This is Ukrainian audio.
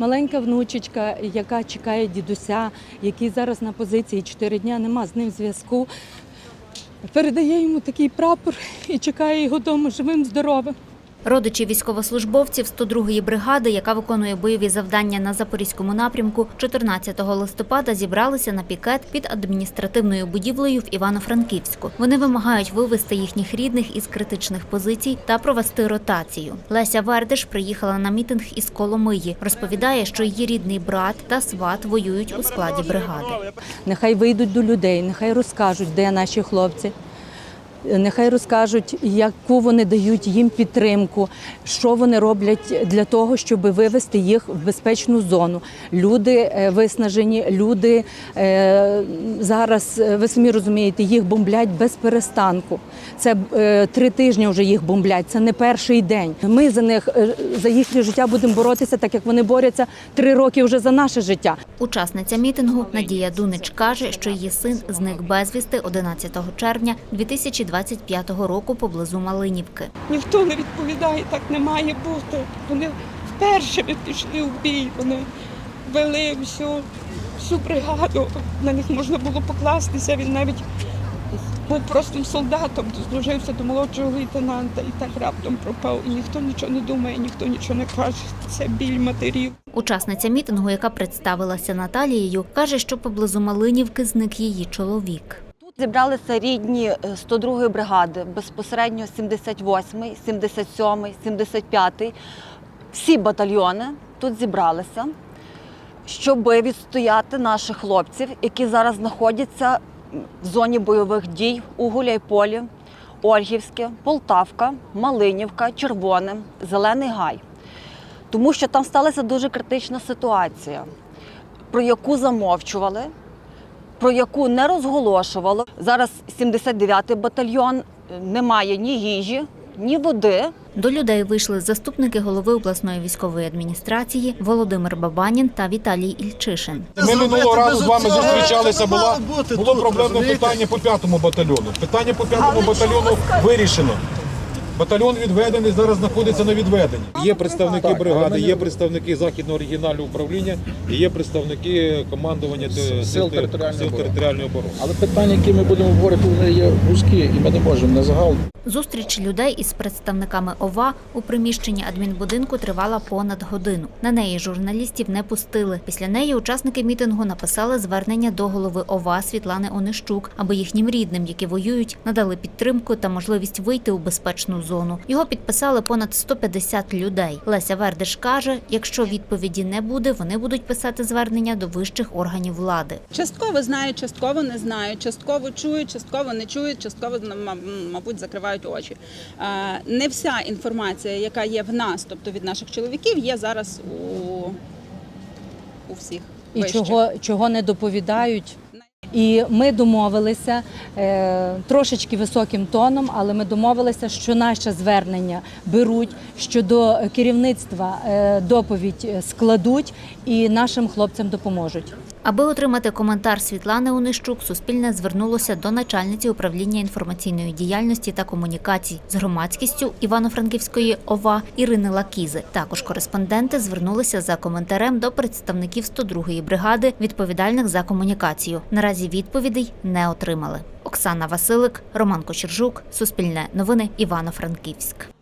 маленька внучечка, яка чекає дідуся, який зараз на позиції 4 дня, нема з ним зв'язку. Передає йому такий прапор і чекає його дому живим, здоровим. Родичі військовослужбовців 102-ї бригади, яка виконує бойові завдання на запорізькому напрямку, 14 листопада зібралися на пікет під адміністративною будівлею в Івано-Франківську. Вони вимагають вивести їхніх рідних із критичних позицій та провести ротацію. Леся Вердиш приїхала на мітинг із Коломиї. Розповідає, що її рідний брат та сват воюють у складі бригади. Нехай вийдуть до людей, нехай розкажуть, де наші хлопці. Нехай розкажуть, яку вони дають їм підтримку, що вони роблять для того, щоб вивести їх в безпечну зону. Люди е, виснажені, люди е, зараз, е, ви самі розумієте, їх бомблять без перестанку. Це три тижні вже їх бомблять. Це не перший день. Ми за них за їхнє життя будемо боротися, так як вони борються три роки вже за наше життя. Учасниця мітингу Надія Дунич каже, що її син зник безвісти 11 червня 2025 року поблизу Малинівки. Ніхто не відповідає, так не має бути. Вони першими пішли в бій, вони вели всю, всю бригаду. На них можна було покластися. Він навіть був простим солдатом, дослужився до молодшого лейтенанта і так раптом пропав. І ніхто нічого не думає, ніхто нічого не каже. Це біль матерів. Учасниця мітингу, яка представилася Наталією, каже, що поблизу Малинівки зник її чоловік. Зібралися рідні е, 102-ї бригади, безпосередньо 78-й, 77-й, 75-й. Всі батальйони тут зібралися, щоб відстояти наших хлопців, які зараз знаходяться в зоні бойових дій у Гуляйполі, Ольгівське, Полтавка, Малинівка, Червоне, Зелений Гай. Тому що там сталася дуже критична ситуація, про яку замовчували про яку не розголошувало. Зараз 79-й батальйон е, не має ні їжі, ні води. До людей вийшли заступники голови обласної військової адміністрації Володимир Бабанін та Віталій Ільчишин. Ми минулого разу з вами зустрічалися. Була бути було проблемне питання по п'ятому батальйону. Питання по п'ятому батальйону вирішено. Батальйон відведений зараз знаходиться на відведенні. Є представники бригади, є представники західного регіонального управління, і є представники командування Сил територіальної сил оборони. територіальної оборони. Але питання, які ми будемо говорити, вони є вузькі, і ми не можемо на загал. Зустріч людей із представниками ОВА у приміщенні адмінбудинку тривала понад годину. На неї журналістів не пустили. Після неї учасники мітингу написали звернення до голови ОВА Світлани Онищук, аби їхнім рідним, які воюють, надали підтримку та можливість вийти у безпечну зону. Його підписали понад 150 людей. Леся Вердиш каже, якщо відповіді не буде, вони будуть писати звернення до вищих органів влади. Частково знають, частково не знають, частково чують, частково не чують, частково мабуть закривають очі. Е, Не вся інформація, яка є в нас, тобто від наших чоловіків, є зараз у, у всіх. і чого, чого не доповідають. І ми домовилися е, трошечки високим тоном, але ми домовилися, що наше звернення беруть, що до керівництва е, доповідь е, складуть і нашим хлопцям допоможуть. Аби отримати коментар Світлани Онищук, Суспільне звернулося до начальниці управління інформаційної діяльності та комунікацій з громадськістю Івано-Франківської ОВА Ірини Лакізи. Також кореспонденти звернулися за коментарем до представників 102-ї бригади, відповідальних за комунікацію. Наразі відповідей не отримали. Оксана Василик, Роман Кочержук, Суспільне новини, Івано-Франківськ.